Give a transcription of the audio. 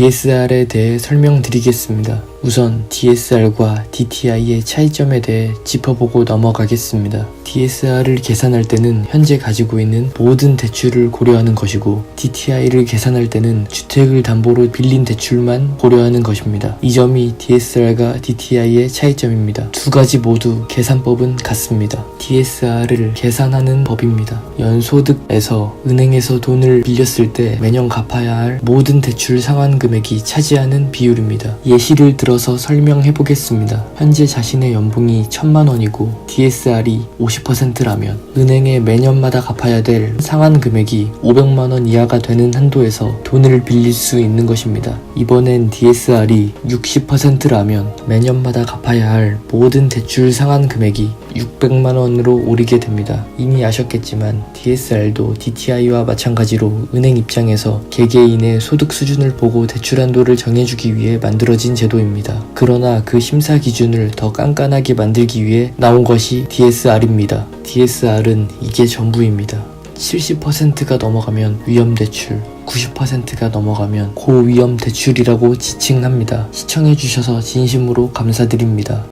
DSR에 대해 설명드리겠습니다. 우선 DSR과 DTI의 차이점에 대해 짚어보고 넘어가겠습니다. DSR을 계산할 때는 현재 가지고 있는 모든 대출을 고려하는 것이고 DTI를 계산할 때는 주택을 담보로 빌린 대출만 고려하는 것입니다. 이 점이 DSR과 DTI의 차이점입니다. 두 가지 모두 계산법은 같습니다. DSR을 계산하는 법입니다. 연소득에서 은행에서 돈을 빌렸을 때 매년 갚아야 할 모든 대출 상환 금액이 차지하는 비율입니다. 예시를 들어 서 설명해 보겠습니다. 현재 자신의 연봉이 1000만 원이고 DSR이 50%라면 은행에 매년마다 갚아야 될 상환 금액이 500만 원 이하가 되는 한도에서 돈을 빌릴 수 있는 것입니다. 이번엔 DSR이 60%라면 매년마다 갚아야 할 모든 대출 상환 금액이 600만 원으로 오르게 됩니다. 이미 아셨겠지만 DSR도 DTI와 마찬가지로 은행 입장에서 개개인의 소득 수준을 보고 대출 한도를 정해주기 위해 만들어진 제도입니다. 그러나 그 심사 기준을 더 깐깐하게 만들기 위해 나온 것이 DSR입니다. DSR은 이게 전부입니다. 70%가 넘어가면 위험 대출, 90%가 넘어가면 고위험 대출이라고 지칭합니다. 시청해주셔서 진심으로 감사드립니다.